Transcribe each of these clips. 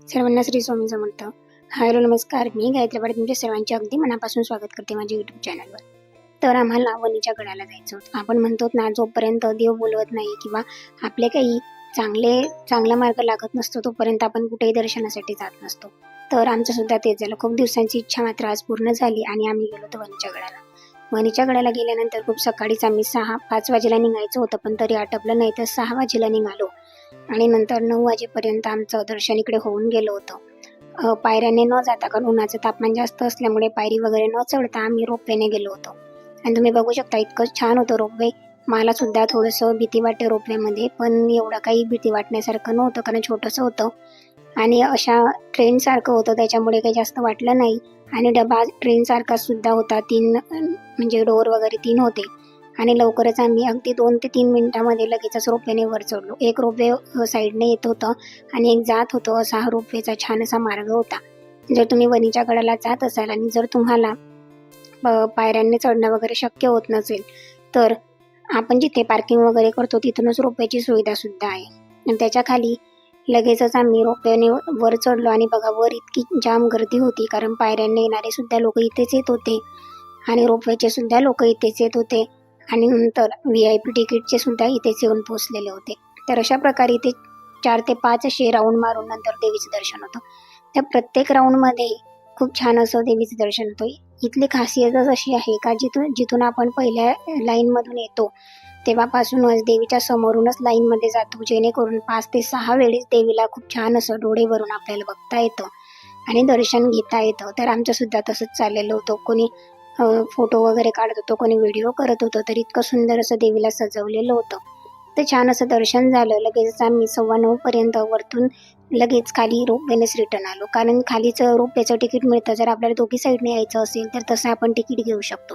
सर्वांना श्री स्वामी समर्थ. हॅलो नमस्कार. मी गायत्री पाटील तुमच्या सर्वांचे अगदी मनापासून स्वागत करते माझ्या युट्यूब चॅनलवर तर आम्हाला वणीच्या गडाला जायचं होतं. आपण म्हणतो ना जोपर्यंत देव बोलवत नाही किंवा आपले काही चांगले चांगला मार्ग लागत नसतो तोपर्यंत आपण कुठेही दर्शनासाठी जात नसतो. तर आमचं सुद्धा तेच झालं. खूप दिवसांची इच्छा मात्र आज पूर्ण झाली आणि आम्ही गेलो होतो वणीच्या गडाला. वणीच्या गडाला गेल्यानंतर खूप सकाळीच आम्ही सहा पाच वाजेला निघायचं होतं पण तरी आटपलं नाही तर सहा वाजेला निघालो. आणि नंतर नऊ वाजेपर्यंत आमचं दर्शन इकडे होऊन गेलं होतं. पायऱ्याने न जाता कारण उन्हाचं तापमान जास्त असल्यामुळे पायरी वगैरे न चढता आम्ही रोपवेने गेलो होतो. आणि तुम्ही बघू शकता इतकं छान होतं रोपवे. मला सुद्धा थोडंसं भीती वाटते रोपवेमध्ये पण एवढं काही भीती वाटण्यासारखं नव्हतं कारण छोटंसं होतं. आणि अशा ट्रेनसारखं होतं त्याच्यामुळे काही जास्त वाटलं नाही. आणि डबा ट्रेनसारखा सुद्धा होता तीन म्हणजे डोअर वगैरे तीन होते. आणि लवकरच आम्ही अगदी दोन ते तीन मिनिटामध्ये लगेचच रोपवेने वर चढलो. एक रोपवे साईडने येत होतं आणि एक जात होतं. असा हा रोपवेचा छान असा मार्ग होता. जर तुम्ही वनीच्या गडाला जात असाल आणि जर तुम्हाला पायऱ्यांनी चढणं वगैरे शक्य होत नसेल तर आपण जिथे पार्किंग वगैरे करतो तिथूनच रोपवेची सुविधा सुद्धा आहे. आणि त्याच्याखाली लगेचच आम्ही रोपवेने वर चढलो आणि बघा वर इतकी जाम गर्दी होती कारण पायऱ्यांनी येणारे सुद्धा लोक इथेच येत होते आणि रोपवेचे सुद्धा लोक इथेच येत होते. आणि नंतर व्ही आय पी तिकीटचे सुद्धा इथेच येऊन पोहोचलेले होते. तर अशा प्रकारे इथे चार ते पाच असे राऊंड मारून नंतर देवीचं दर्शन होतं. त्या प्रत्येक राऊंडमध्ये खूप छान असं देवीचं दर्शन होतं. इथली खासियतच अशी आहे का जिथून जिथून आपण पहिल्या लाईनमधून येतो तेव्हापासूनच देवीच्या समोरूनच लाईनमध्ये जातो जेणेकरून पाच ते सहा वेळेस देवीला खूप छान असं डोळेवरून आपल्याला बघता येतं आणि दर्शन घेता येतं. तर आमचं सुद्धा तसंच चाललेलं होतं. कोणी फोटो वगैरे काढत होतो कोणी व्हिडिओ करत होतं तर इतकं सुंदर असं देवीला सजवलेलं होतं. तर छान असं दर्शन झालं. लगेच आम्ही सव्वा नऊपर्यंत वरतून लगेच खाली रोपवेनेच रिटर्न आलो. कारण खालीचं रोपवेचं तिकीट मिळतं. जर आपल्याला दोघी साईडने यायचं असेल तर तसं आपण तिकीट घेऊ शकतो.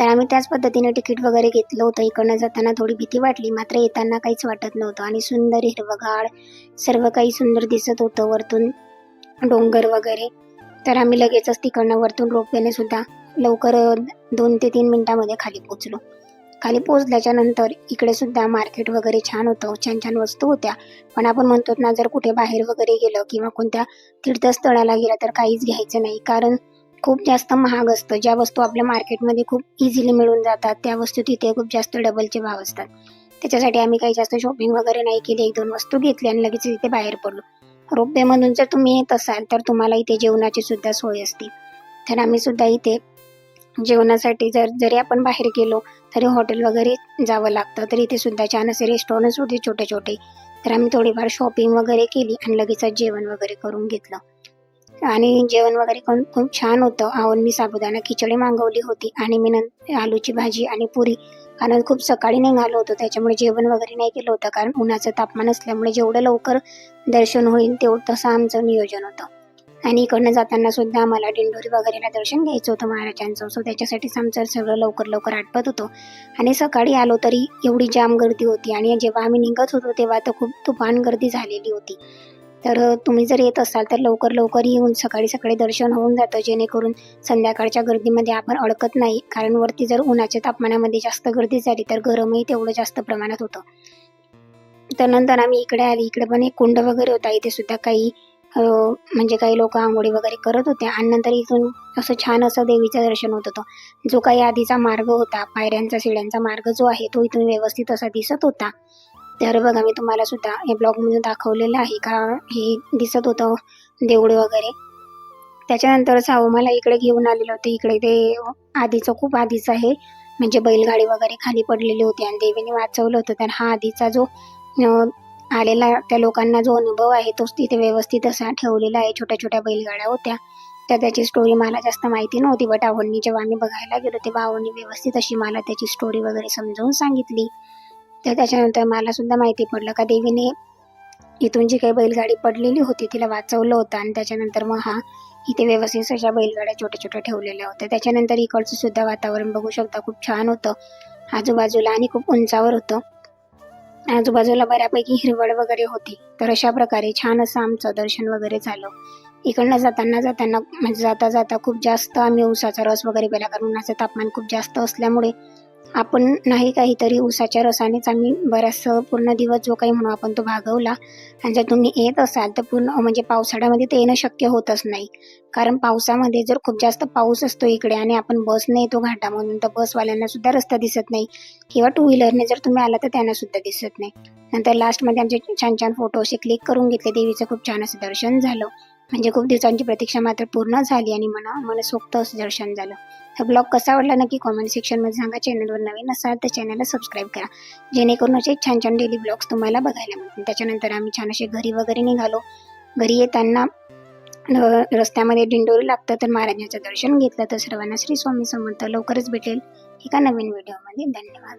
तर आम्ही त्याच पद्धतीने तिकीट वगैरे घेतलं होतं. इकडनं जाताना थोडी भीती वाटली. मात्र येताना काहीच वाटत नव्हतं. आणि सुंदर हिरवगाळ सर्व काही सुंदर दिसत होतं. वरतून डोंगर वगैरे. तर आम्ही लगेचच तिकडनं वरतून रोपवेने सुद्धा लवकर दोन ते तीन मिनटामध्ये खाली पोचलो खाली पोचल्याच्यानंतर इकडे सुद्धा मार्केट वगैरे छान होतं छान छान वस्तू होत्या. पण आपण म्हणतो ना जर कुठे बाहेर वगैरे गेलं किंवा कोणत्या तीर्थस्थळाला गेलं तर काहीच घ्यायचं नाही. कारण खूप जास्त महाग असतं. ज्या वस्तू आपल्या मार्केटमध्ये खूप इझिली मिळून जातात त्या वस्तू तिथे खूप जास्त डबलचे भाव असतात. त्याच्यासाठी आम्ही काही जास्त शॉपिंग वगैरे नाही केली. एक दोन वस्तू घेतली आणि लगेच तिथे बाहेर पडलो. रोपवेमधून जर तुम्ही येत असाल तर तुम्हाला इथे जेवणाची सुद्धा सोय असते. तर आम्ही सुद्धा इथे जेवणासाठी जर जरी आपण बाहेर गेलो तरी हॉटेल वगैरे जावं लागतं. तर इथे सुद्धा छान असे रेस्टॉरंट्स होते छोटे छोटे तर आम्ही थोडीफार शॉपिंग वगैरे केली आणि लगेचच जेवण वगैरे करून घेतलं. आणि जेवण वगैरे करून खूप छान होतं. आवून मी साबुदाणा खिचडी मागवली होती आणि मी नंतर आलूची भाजी आणि पुरी. कारण खूप सकाळी निघालो होतो त्याच्यामुळे जेवण वगैरे नाही केलं होतं. कारण उन्हाचं तापमान असल्यामुळे जेवढं लवकर दर्शन होईल तेवढं तसं आमचं नियोजन होतं. आणि इकडनं जाताना सुद्धा आम्हाला दिंडोरी वगैरेला दर्शन घ्यायचं होतं महाराजांचं. सो त्याच्यासाठीच आमचं सगळं लवकर लवकर आटपत होतो. आणि सकाळी आलो तरी एवढी जाम गर्दी होती आणि जेव्हा आम्ही निघत होतो तेव्हा तर खूप तुफान गर्दी झालेली होती. तर तुम्ही जर येत असाल तर लवकर लवकर येऊन सकाळी सकाळी दर्शन होऊन जातं. जेणेकरून संध्याकाळच्या गर्दीमध्ये आपण अडकत नाही. कारण वरती जर उन्हाच्या तापमानामध्ये जास्त गर्दी झाली तर गरमही तेवढं जास्त प्रमाणात होतं. तर नंतर आम्ही इकडे आली. इकडे पण एक कुंड वगैरे होता. इथे सुद्धा काही म्हणजे काही लोक आंघोळी वगैरे करत होते आणि नंतर इथून असं छान असं देवीचं दर्शन होत होतं. जो काही आधीचा मार्ग होता पायऱ्यांचा शिड्यांचा मार्ग जो आहे तो इथून व्यवस्थित असा दिसत होता. तर बघा मी तुम्हाला सुद्धा या ब्लॉगमधून दाखवलेलं आहे का हे दिसत होतं देऊळ वगैरे. त्याच्यानंतर साऊ मला इकडे घेऊन आलेलं होते. इकडे ते आधीचं खूप आधीचं आहे. म्हणजे बैलगाडी वगैरे खाली पडलेली होती आणि देवीने वाचवलं होतं. तर हा आधीचा जो आलेला त्या लोकांना जो अनुभव आहे तोच तिथे व्यवस्थित असा ठेवलेला आहे. छोट्या छोट्या बैलगाड्या होत्या. तर त्याची स्टोरी मला जास्त माहिती नव्हती बट आवडणी जेव्हा आम्ही बघायला गेलो तेव्हा आवडणी व्यवस्थित अशी मला त्याची स्टोरी वगैरे समजावून सांगितली. तर त्याच्यानंतर मला सुद्धा माहिती पडलं का देवीने इथून जी काही बैलगाडी पडलेली होती तिला वाचवलं होतं आणि त्याच्यानंतर मग हा इथे व्यवस्थित अशा बैलगाड्या छोट्या छोट्या ठेवलेल्या होत्या. त्याच्यानंतर इकडचं सुद्धा वातावरण बघू शकता खूप छान होतं. आजूबाजूला आणि खूप उंचावर होतं. आजूबाजूला बऱ्यापैकी हिरवळ वगैरे होती. तर अशा प्रकारे छान असं आमचं दर्शन वगैरे झालं. इकडनं जाताना जाताना म्हणजे जाता जाता खूप जास्त आम्ही उसाचा रस वगैरे पिला कारण उन्हाचं तापमान खूप जास्त असल्यामुळे आपण नाही काहीतरी उसाच्या रसानेच आम्ही बराचसं पूर्ण दिवस जो काही म्हणू आपण तो भागवला. आणि जर तुम्ही येत असाल तर पूर्ण म्हणजे पावसाळ्यामध्ये ते येणं शक्य होतच नाही. कारण पावसामध्ये जर खूप जास्त पाऊस असतो इकडे आणि आपण बसने येतो घाटामधून तर बसवाल्यांना सुद्धा रस्ता दिसत नाही. किंवा टू व्हीलरने जर तुम्ही आला तर त्यांना सुद्धा दिसत नाही. नंतर लास्टमध्ये आमचे छान छान फोटो असे क्लिक करून घेतले. देवीचं खूप छान असं दर्शन झालं. म्हणजे खूप दिवसांची प्रतीक्षा मात्र पूर्ण झाली आणि मना मनसोक्त असं दर्शन झालं. हा ब्लॉग कसा आवडला नक्की कॉमेंट सेक्शनमध्ये सांगा. चॅनलवर नवीन असाल तर चॅनलला सबस्क्राईब करा. जेणेकरून असे छान छान डेली ब्लॉग्स तुम्हाला बघायला मिळतील. त्याच्यानंतर आम्ही छान असे घरी वगैरे निघालो. घरी येताना रस्त्यामध्ये दिंडोरी लागतं तर महाराजांचं दर्शन घेतलं. तर सर्वांना श्री स्वामी समर्थ लवकरच भेटेल एका नवीन व्हिडिओमध्ये धन्यवाद.